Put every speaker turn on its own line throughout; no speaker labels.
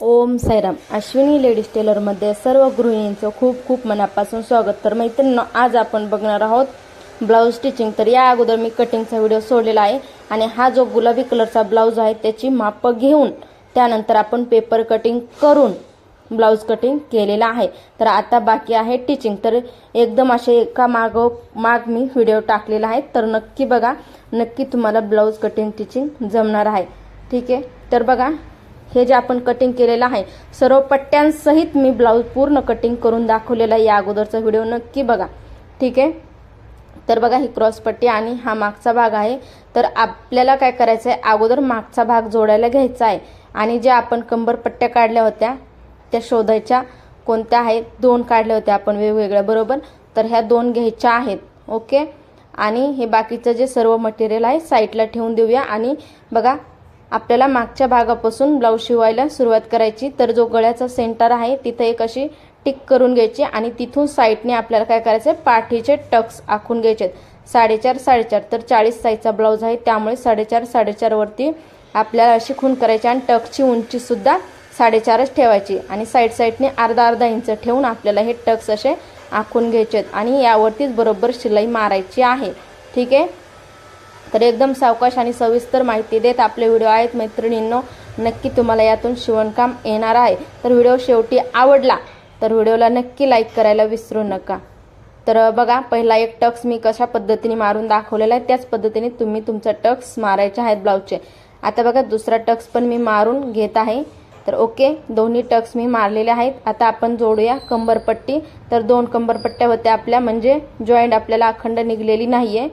ओम Sairam. Ashwini ladies टेलरमध्ये सर्व गृहिणींचं खूप खूप मनापासून स्वागत. तर मैत्रिणींनो आज आपण बघणार आहोत ब्लाऊज स्टिचिंग तर या अगोदर मी कटिंगचा व्हिडिओ सोडलेला आहे आणि हा जो गुलाबी कलरचा ब्लाऊज आहे त्याची मापं घेऊन त्यानंतर आपण पेपर कटिंग करून ब्लाऊज कटिंग केलेला आहे. तर आता बाकी आहे टिचिंग तर एकदम असे एका माग माग मी व्हिडिओ टाकलेला आहे. तर नक्की बघा नक्की तुम्हाला ब्लाऊज कटिंग टिचिंग जमणार आहे. ठीक आहे? तर बघा हे जे आपण कटिंग केलेलं आहे सर्व पट्ट्यांसहित मी ब्लाऊज पूर्ण कटिंग करून दाखवलेला आहे या अगोदरचा व्हिडिओ नक्की बघा. ठीक आहे? तर बघा ही क्रॉस पट्टी आणि हा मागचा भाग आहे. तर आपल्याला काय करायचं आहे अगोदर मागचा भाग जोडायला घ्यायचा आहे. आणि ज्या आपण कंबर पट्ट्या काढल्या होत्या त्या शोधायच्या. कोणत्या आहेत? दोन काढल्या होत्या आपण वेगवेगळ्या बरोबर? तर ह्या दोन घ्यायच्या आहेत. ओके? आणि हे बाकीचं जे सर्व मटेरियल आहे साईडला ठेवून देऊया. आणि बघा आपल्याला मागच्या भागापासून ब्लाऊज शिवायला सुरुवात करायची. तर जो गळ्याचा सेंटर आहे तिथं एक अशी टिक करून घ्यायची आणि तिथून साईडने आपल्याला काय करायचं आहे पाठीचे टक्स आखून घ्यायचे साडेचार साडेचार. तर चाळीस साईजचा ब्लाऊज आहे त्यामुळे साडेचार साडेचारवरती आपल्याला अशी खून करायची आणि टक्सची उंचीसुद्धा साडेचारच ठेवायची. आणि साईड साईडने अर्धा अर्धा इंच ठेवून आपल्याला हे टक्स असे आखून घ्यायचे आहेत. आणि यावरतीच बरोबर शिलाई मारायची आहे. ठीक आहे? तर एकदम सावकाश आणि सविस्तर माहिती देत आपले व्हिडिओ आहेत मैत्रिणींनो. नक्की तुम्हाला यातून शिवणकाम येणार आहे. तर व्हिडिओ शेवटी आवडला तर व्हिडिओला नक्की लाईक करायला विसरू नका. तर बघा पहिला एक टक्स मी कशा पद्धतीने मारून दाखवलेला आहे त्याच पद्धतीने तुम्ही तुमचा टक्स मारायचे आहेत ब्लाऊजचे. आता बघा दुसरा टक्स पण मी मारून घेत आहे. तर ओके दोन्ही टक्स मी मारलेले आहेत. आता आपण जोडूया कंबरपट्टी. तर दोन कंबरपट्ट्या होत्या आपल्या म्हणजे जॉईंट आपल्याला अखंड निघलेली नाही आहे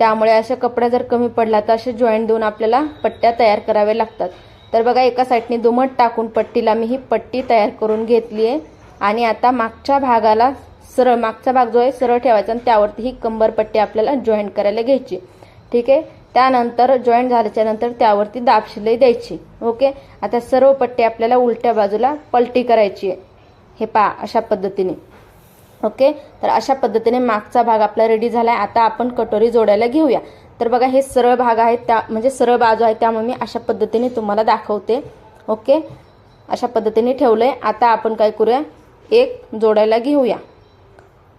त्यामुळे अशा कपड्या जर कमी पडला तर असे जॉईंट देऊन आपल्याला पट्ट्या तयार कराव्या लागतात. तर बघा एका साईडने दुमट टाकून पट्टीला मी ही पट्टी तयार करून घेतली आहे. आणि आता मागच्या भागाला सरळ मागचा भाग जो आहे सरळ ठेवायचा आणि त्यावरती ही कंबरपट्टी आपल्याला जॉईंट करायला घ्यायची. ठीक आहे? त्यानंतर जॉईंट झाल्याच्यानंतर त्यावरती दाब शिलाई द्यायची. ओके? आता सर्व पट्टी आपल्याला उलट्या बाजूला पलटी करायची आहे. हे पा अशा पद्धतीने. ओके? तर अशा पद्धतीने मागचा भाग आपला रेडी झाला आहे आता आपण कटोरी जोडायला घेऊया. तर बघा हे सरळ भाग आहेत त्या म्हणजे सरळ बाजू आहे त्यामुळे मी अशा पद्धतीने तुम्हाला दाखवते. ओके? अशा पद्धतीने ठेवलं आहे आता आपण काय करूया? एक जोडायला घेऊया.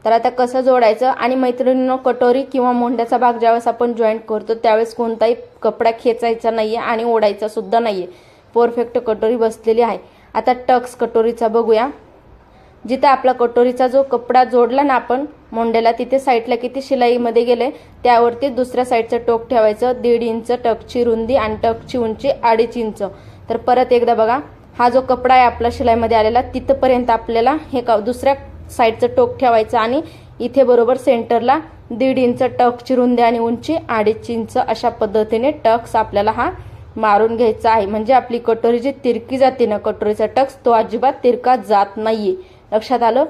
तर आता कसं जोडायचं? आणि मैत्रिणीनं कटोरी किंवा मोंड्याचा भाग ज्यावेळेस आपण जॉईंट करतो त्यावेळेस कोणताही कपडा खेचायचा नाही आहे आणि ओढायचा सुद्धा नाही आहे परफेक्ट कटोरी बसलेली आहे. आता टक्स कटोरीचा बघूया. जिथं आपला कटोरीचा जो कपडा जोडला ना आपण मोंड्याला तिथे साईडला किती शिलाईमध्ये गेले त्यावरती दुसऱ्या साईडचं टोक ठेवायचं दीड इंच टकची रुंदी आणि टकची उंची अडीच इंच. तर परत एकदा बघा हा जो कपडा आहे आपला शिलाईमध्ये आलेला तिथंपर्यंत आपल्याला हे का दुसऱ्या साईडचं टोक ठेवायचं आणि इथे बरोबर सेंटरला दीड इंच टकची रुंदी आणि उंची अडीच इंच अशा पद्धतीने टक्स आपल्याला हा मारून घ्यायचा आहे. म्हणजे आपली कटोरी जी तिरकी जाते ना कटोरीचा टक्स तो अजिबात तिरका जात नाहीये. लक्षात आलं?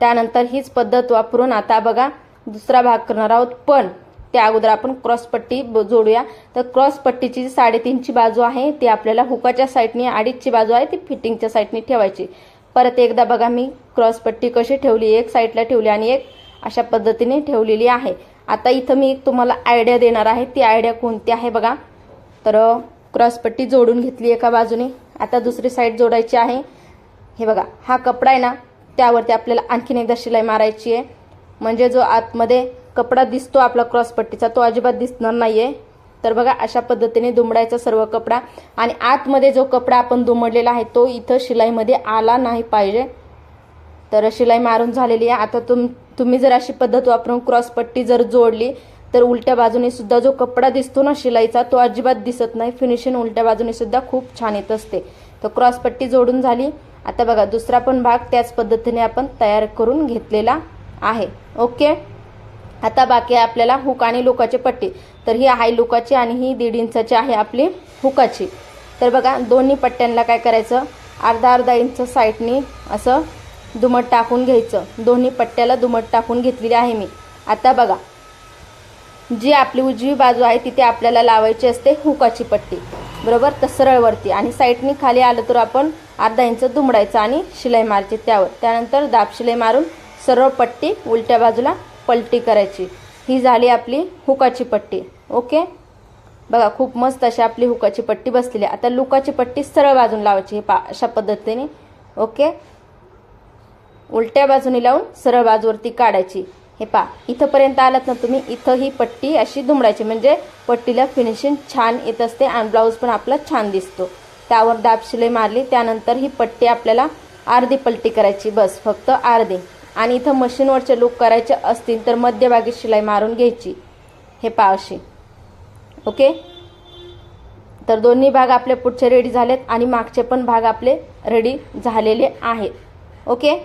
त्यानंतर हीच पद्धत वापरून आता बघा दुसरा भाग करणार आहोत. पण त्या अगोदर आपण क्रॉसपट्टी ब- जोडूया. तर क्रॉस पट्टीची जी साडेतीनची बाजू आहे ती आपल्याला हुकाच्या साईडनी अडीचची बाजू आहे ती फिटिंगच्या साईडनी ठेवायची. परत एकदा बघा मी क्रॉसपट्टी कशी ठेवली एक साईडला ठेवली आणि एक अशा पद्धतीने ठेवलेली आहे. आता इथं मी तुम्हाला आयडिया देणार आहे. ती आयडिया कोणती आहे बघा. तर क्रॉसपट्टी जोडून घेतली एका बाजूने. आता दुसरी साईड जोडायची आहे. हे बघा हा कपडा आहे ना त्यावरती आपल्याला आणखीन एकदा शिलाई मारायची आहे. म्हणजे जो आतमध्ये कपडा दिसतो आपला क्रॉसपट्टीचा तो अजिबात दिसणार नाही आहे तर बघा अशा पद्धतीने दुमडायचा सर्व कपडा. आणि आतमध्ये जो कपडा आपण दुमडलेला आहे तो इथं शिलाईमध्ये आला नाही पाहिजे. तर शिलाई मारून झालेली आहे. आता तुम तुम्ही जर अशी पद्धत वापरून क्रॉसपट्टी जर जोडली तर उलट्या बाजूने सुद्धा जो कपडा दिसतो ना शिलाईचा तो अजिबात दिसत नाही. फिनिशिंग उलट्या बाजूने सुद्धा खूप छान येत असते. तर क्रॉसपट्टी जोडून झाली. आता बघा दुसरा पण भाग त्याच पद्धतीने आपण तयार करून घेतलेला आहे. ओके? आता बाकी आहे आपल्याला हुक आणि लोकाचे पट्टी. तर ही आहे लोकाची आणि ही दीड इंचाची आहे आपली हुकाची. तर बघा दोन्ही पट्ट्यांना काय करायचं? अर्धा अर्धा इंच साईडनी असं दुमट टाकून घ्यायचं. दोन्ही पट्ट्याला दुमट टाकून घेतलेली आहे मी. आता बघा जी आपली उजवी बाजू आहे तिथे आपल्याला लावायची असते हुकाची पट्टी. बरोबर? तर सरळवरती. आणि साईडनी खाली आलं तर आपण अर्धा इंच दुमडायचं आणि शिलाई मारायची त्यावर. त्यानंतर दाब शिलाई मारून सरळ पट्टी उलट्या बाजूला पलटी करायची. ही झाली आपली हुकाची पट्टी. ओके? बघा खूप मस्त अशी आपली हुकाची पट्टी बसलेली आहे. आता लुकाची पट्टी सरळ बाजून लावायची हे पा अशा पद्धतीने. ओके? उलट्या बाजूने लावून सरळ बाजूवरती काढायची. हे पा इथंपर्यंत आलात ना तुम्ही इथं ही पट्टी अशी दुमडायची म्हणजे पट्टीला फिनिशिंग छान येत असते आणि ब्लाऊज पण आपला छान दिसतो. त्यावर दाब शिलाई मारली त्यानंतर ही पट्टी आपल्याला अर्धी पलटी करायची बस फक्त अर्धी. आणि इथं मशीनवरचे लूक करायचे असतील तर मध्यभागी शिलाई मारून घ्यायची. हे पा अशी. ओके? तर दोन्ही भाग आपले पुढचे रेडी झालेत आणि मागचे पण भाग आपले रेडी झालेले आहेत. ओके?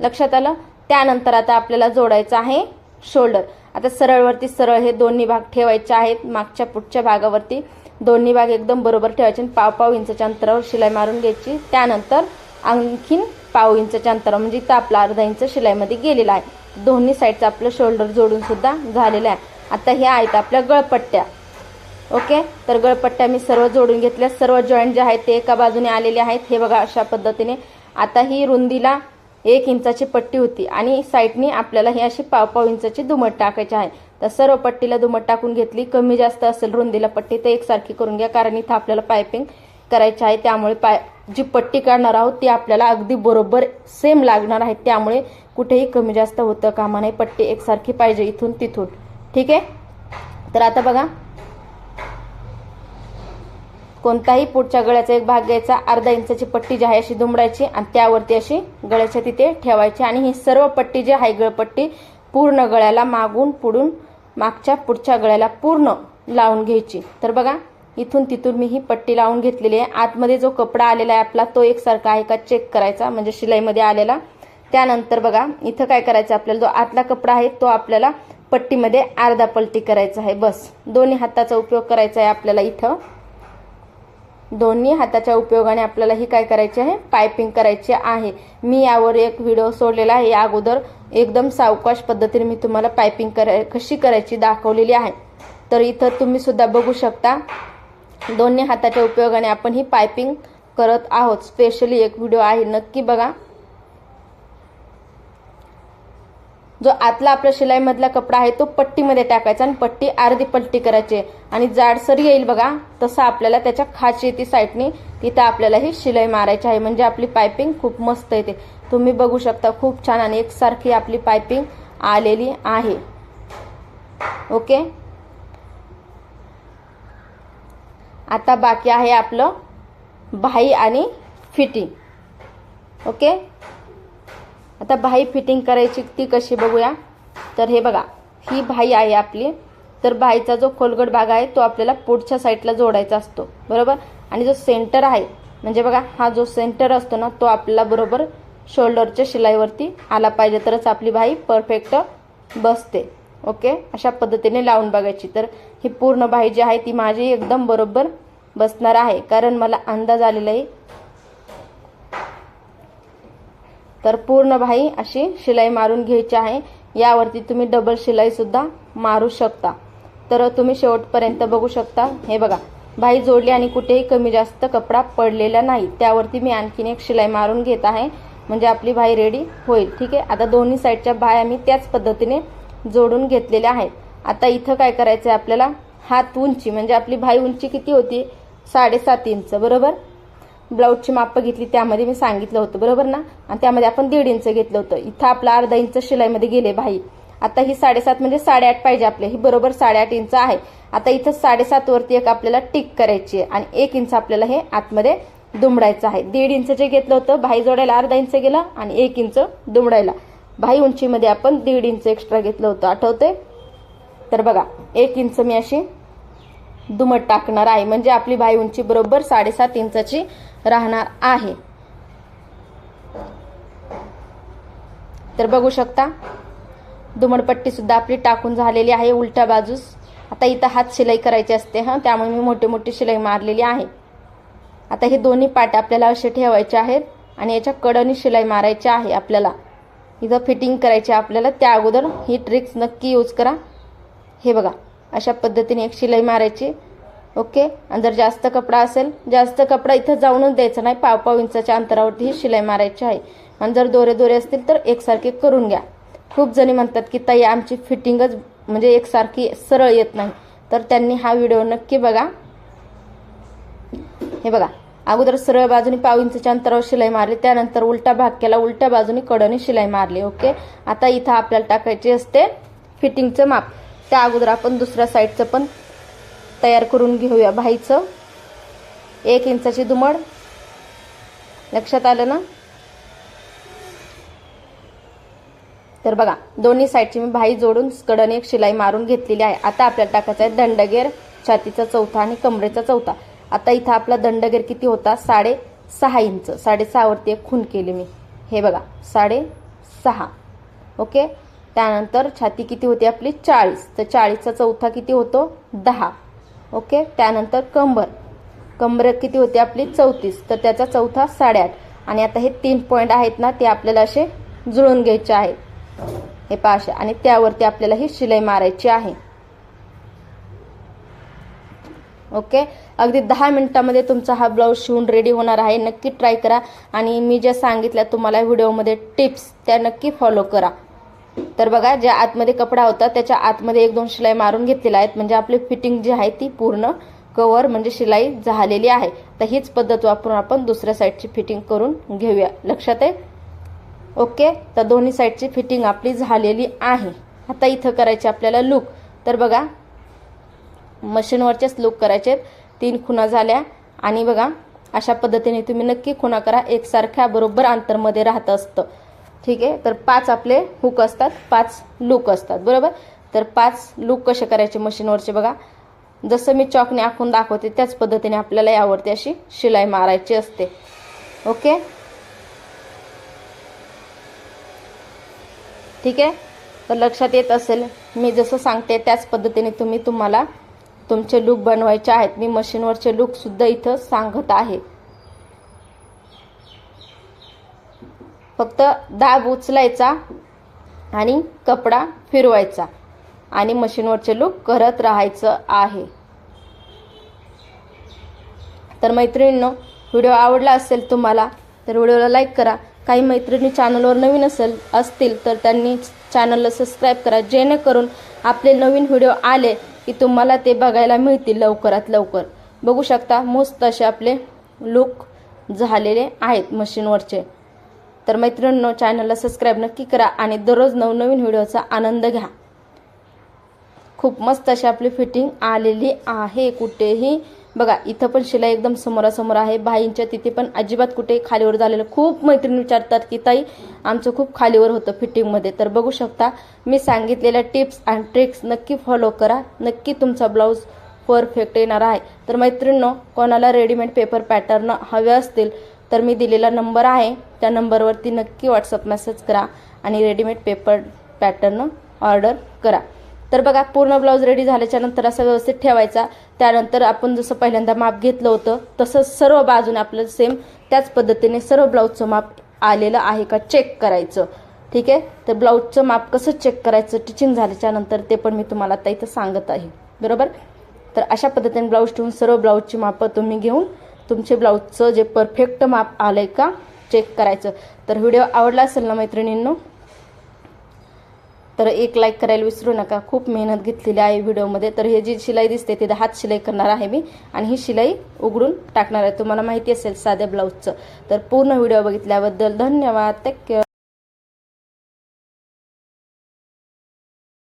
लक्षात आलं? त्यानंतर आता आपल्याला जोडायचं आहे शोल्डर आता सरळवरती सरळ हे दोन्ही भाग ठेवायचे आहेत. मागच्या पुढच्या भागावरती दोन्ही भाग एकदम बरोबर ठेवायचे आणि पाव पाव इंचच्या अंतरावर शिलाई मारून घ्यायची. त्यानंतर आणखीन पाव इंचच्या अंतरावर म्हणजे इथं आपला अर्धा इंच शिलाईमध्ये गेलेला आहे. दोन्ही साईडचं आपलं शोल्डर जोडून सुद्धा झालेलं आहे. आता हे आहेत आपल्या गळपट्ट्या. ओके? तर गळपट्ट्या मी सर्व जोडून घेतल्या. सर्व जॉईंट जे आहेत ते एका बाजूने आलेले आहेत. हे बघा अशा पद्धतीने. आता ही रुंदीला एक इंचाची पट्टी होती आणि साईडनी आपल्याला हे अशी पाव पाव इंचाची दुमट टाकायची आहे. तर सर्व पट्टीला दुमट टाकून घेतली. कमी जास्त असेल रुंदीला पट्टी तर एकसारखी करून घ्या कारण इथं आपल्याला पायपिंग करायची आहे. त्यामुळे पाय जी पट्टी काढणार आहोत ती आपल्याला अगदी बरोबर सेम लागणार आहे. त्यामुळे कुठेही कमी जास्त होतं कामा नाही पट्टी एकसारखी पाहिजे इथून तिथून. ठीक आहे? तर आता बघा कोणताही पुढच्या गळ्याचा एक भाग घ्यायचा अर्धा इंचाची पट्टी जी आहे अशी दुमडायची आणि त्यावरती अशी गळ्याच्या तिथे ठेवायची आणि ही सर्व पट्टी जी आहे गळपट्टी पूर्ण गळ्याला मागून पुढून मागच्या पुढच्या गळ्याला पूर्ण लावून घ्यायची. तर बघा इथून तिथून मी ही पट्टी लावून घेतलेली आहे. आतमध्ये जो कपडा आलेला आहे आपला तो एकसारखा आहे का चेक करायचा म्हणजे शिलाईमध्ये आलेला. त्यानंतर बघा इथं काय करायचं आपल्याला जो आतला कपडा आहे तो आपल्याला पट्टीमध्ये अर्धा पलटी करायचा आहे. बस दोन्ही हाताचा उपयोग करायचा आहे आपल्याला इथं. दोन्ही हाताच्या उपयोगाने आपल्याला ही काय करायची आहे? पायपिंग करायची आहे. मी यावर एक व्हिडिओ सोडलेला आहे. या अगोदर एकदम सावकाश पद्धतीने मी तुम्हाला पायपिंग कराय कशी करायची दाखवलेली आहे. तर इथं तुम्ही सुद्धा बघू शकता दोन्ही हाताच्या उपयोगाने आपण ही पायपिंग करत आहोत. स्पेशली एक व्हिडिओ आहे. नक्की बघा. जो आतला आपल्या शिलाईमधला कपडा आहे तो पट्टीमध्ये टाकायचा आणि पट्टी अर्धी पट्टी करायची. आणि जाडसर येईल बघा तसं आपल्याला त्याच्या खाची येते साईडनी तिथं आपल्याला ही शिलाई मारायची आहे. म्हणजे आपली पायपिंग खूप मस्त येते. तुम्ही बघू शकता खूप छान आणि एकसारखी आपली पायपिंग आलेली आहे. ओके? आता बाकी आहे आपलं भाई आणि फिटिंग. ओके? आता भाई फिटिंग करायची ती कशी बघूया? तर हे बघा ही भाई आहे आपली. तर भाईचा जो खोलगट भाग आहे तो आपल्याला पुढच्या साईडला जोडायचा असतो. बरोबर? आणि जो सेंटर आहे म्हणजे बघा हा जो सेंटर असतो ना तो आपल्याला बरोबर शोल्डरच्या शिलाईवरती आला पाहिजे. तरच आपली भाई परफेक्ट बसते. ओके अशा पद्धतीने लावून बघायची. तर ही पूर्ण भाई जी आहे ती माझी एकदम बरोबर बसणार आहे. कारण मला अंदाज आलेला आहे तर पूर्ण भाई अशी शिलाई मारून घ्यायची आहे. यावरती तुम्ही डबल शिलाई सुद्धा मारू शकता. तर तुम्ही शेवटपर्यंत बघू शकता. हे बघा भाई जोडली आणि कुठेही कमी जास्त कपडा पडलेला नाही. त्यावरती मी आणखीन एक शिलाई मारून घेत आहे. म्हणजे आपली भाई रेडी होईल. ठीक आहे? आता दोन्ही साईडच्या भाया मी त्याच पद्धतीने जोडून घेतलेल्या आहेत. आता इथं काय करायचं आहे आपल्याला? हात उंची म्हणजे आपली भाई उंची किती होती? साडेसात इंच बरोबर? ब्लाऊजची माप घेतली त्यामध्ये मी सांगितलं होतं बरोबर ना? आणि त्यामध्ये आपण दीड इंच घेतलं होतं. इथं आपलं अर्धा इंच शिलाईमध्ये गेले भाई. आता ही साडेसात म्हणजे साडेआठ पाहिजे आपले. ही बरोबर साडेआठ इंच आहे. आता इथं साडेसात वरती एक आपल्याला टिक करायची आहे आणि एक इंच आपल्याला हे आतमध्ये दुमडायचं आहे. दीड इंच जे घेतलं होतं भाई जोडायला अर्धा इंच गेलं आणि एक इंच दुमडायला. भाई उंचीमध्ये आपण दीड इंच एक्स्ट्रा घेतलं होतं. आठवते तर बघा एक इंच मी अशी दुमट टाकणार आहे. म्हणजे आपली भाई उंची बरोबर साडेसात इंचाची राहणार आहे. तर बघू शकता दुमडपट्टी सुद्धा आपली टाकून झालेली आहे उलट्या बाजूस. आता इथं हात शिलाई करायची असते हां. त्यामुळे मी मोठी मोठी शिलाई मारलेली आहे. आता हे दोन्ही पाट आपल्याला असे ठेवायचे आहेत आणि याच्या कडनी शिलाई मारायची आहे आपल्याला. इथं फिटिंग करायची आपल्याला. त्या अगोदर ही ट्रिक्स नक्की यूज करा. हे बघा. अशा पद्धतीने एक शिलाई मारायची. ओके आणि जर जास्त कपडा असेल जास्त कपडा इथं जाऊनच द्यायचा नाही. पाव पाव इंचाच्या अंतरावरती ही शिलाई मारायची आहे. आणि जर दोरे दोरे असतील तर एकसारखे करून घ्या. खूप जणी म्हणतात की ताई आमची फिटिंगच म्हणजे एकसारखी सरळ येत नाही. तर त्यांनी हा व्हिडिओ नक्की बघा. हे बघा. अगोदर सरळ बाजूने पाव इंचच्या अंतरावर शिलाई मारली. त्यानंतर उलटा भाग केला. उलट्या बाजूने कडने शिलाई मारली. ओके आता इथं आपल्याला टाकायची असते फिटिंगचं माप. त्या अगोदर आपण दुसऱ्या साईडचं पण तयार करून घेऊया भाईचं. एक इंचाची दुमड. लक्षात आलं ना? तर बघा दोन्ही साईडची मी भाई जोडून कडन एक शिलाई मारून घेतलेली आहे. आता आपल्याला टाकायचं आहे दंडगेर छातीचा चौथा आणि कमरेचा चौथा. आता इथं आपला दंडगेर किती होता? साडे सहा इंच. साडेसहावरती एक खून केली मी. हे बघा साडे सहा. ओके? त्यानंतर छाती किती होती आपली? चाळीस. तर चाळीसचा चौथा किती होतो? दहा. ओके? त्यानंतर कंबर. कंबर किती होती आपली? चौतीस. तर त्याचा चौथा साडेआठ. आणि आता हे तीन पॉईंट आहेत ना ते आपल्याला असे जुळून घ्यायचे आहे हे पाचशे आणि त्यावरती आपल्याला ही शिलाई मारायची आहे. ओके? अगदी दहा मिनिटामध्ये तुमचा हा ब्लाऊज शिवून रेडी होणार आहे. नक्की ट्राय करा. आणि मी ज्या सांगितल्या तुम्हाला व्हिडिओमध्ये टिप्स त्या नक्की फॉलो करा. तर बघा ज्या आतमध्ये कपडा होता त्याच्या आतमध्ये एक दोन शिलाई मारून घेतलेल्या आहेत. म्हणजे आपली फिटिंग जी आहे ती पूर्ण कवर म्हणजे शिलाई झालेली आहे. तर हीच पद्धत वापरून आपण दुसऱ्या साईडची फिटिंग करून घेऊया. लक्षात आहे? ओके? तर दोन्ही साईडची फिटिंग आपली झालेली आहे. आता इथं करायचे आपल्याला लूक. तर बघा मशीनवरचेच लूक करायचे तीन खुणा झाल्या. आणि बघा अशा पद्धतीने तुम्ही नक्की खुणा करा. एकसारख्या बरोबर अंतरमध्ये राहत असतं. ठीक आहे? तर पाच आपले हुक असतात पाच लूक असतात बरोबर? तर पाच लूक कसे करायचे मशीनवरचे बघा. जसं मी चॉकने आखून दाखवते त्याच पद्धतीने आपल्याला यावरती अशी शिलाई मारायची असते. ओके? ठीक आहे? तर लक्षात येत असेल मी जसं सांगते त्याच पद्धतीने तुम्ही तुम्हाला तुमचे लूक बनवायचे आहेत. मी मशीनवरचे लूकसुद्धा इथं सांगत आहे. फक्त दाब उचलायचा आणि कपडा फिरवायचा. आणि मशीनवरचे लूप करत राहायचं आहे. तर मैत्रिणींनो व्हिडिओ आवडला असेल तुम्हाला तर व्हिडिओला लाईक करा. काही मैत्रिणी चॅनलवर नवीन असेल असतील तर त्यांनी चॅनलला सबस्क्राईब करा. जेणेकरून आपले नवीन व्हिडिओ आले की तुम्हाला ते बघायला मिळतील लवकरात लवकर. बघू शकता मस्त असे आपले लुक झालेले आहेत मशीनवरचे. तर मैत्रिणींनो चॅनलला सबस्क्राईब नक्की करा आणि दररोज नवनवीन व्हिडिओचा आनंद घ्या. खूप मस्त अशी आपली फिटिंग आलेली आहे कुठेही. बघा इथं पण शिलाई एकदम समोरासमोर आहे. बाईंच्या तिथे पण अजिबात कुठे खालीवर झालेलं खूप मैत्रिणी विचारतात की ताई आमचं खूप खालीवर होतं फिटिंगमध्ये तर बघू शकता मी सांगितलेल्या टिप्स अँड ट्रिक्स नक्की फॉलो करा. नक्की तुमचा ब्लाऊज परफेक्ट येणार आहे. तर मैत्रिणींनो कोणाला रेडीमेड पेपर पॅटर्न हवे असतील तर मी दिलेला नंबर आहे. त्या नंबरवरती नक्की व्हॉट्सअप मेसेज करा आणि रेडीमेड पेपर पॅटर्न ऑर्डर करा. तर बघा पूर्ण ब्लाऊज रेडी झाल्याच्यानंतर असा व्यवस्थित ठेवायचा. त्यानंतर आपण जसं पहिल्यांदा माप घेतलं होतं तसं सर्व बाजूने आपलं सेम त्याच पद्धतीने सर्व ब्लाऊजचं माप आलेलं आहे का चेक करायचं. ठीक आहे? तर ब्लाऊजचं माप कसं चेक करायचं टिचिंग झाल्याच्यानंतर ते पण मी तुम्हाला आता इथं सांगत आहे. बरोबर? तर अशा पद्धतीने ब्लाऊज ठेवून सर्व ब्लाऊजची मापं तुम्ही घेऊन तुमचे ब्लाऊजचं जे परफेक्ट माप आलंय का चेक करायचं. तर व्हिडिओ आवडला असेल ना मैत्रिणींनो तर एक लाईक करायला विसरू नका. खूप मेहनत घेतलेली आहे व्हिडिओमध्ये. तर हे जी शिलाई दिसते ती हात शिलाई करणार आहे मी आणि ही शिलाई उघडून टाकणार आहे. तुम्हाला माहिती असेल साध्या ब्लाऊजचं. तर पूर्ण व्हिडिओ बघितल्याबद्दल धन्यवाद. Take care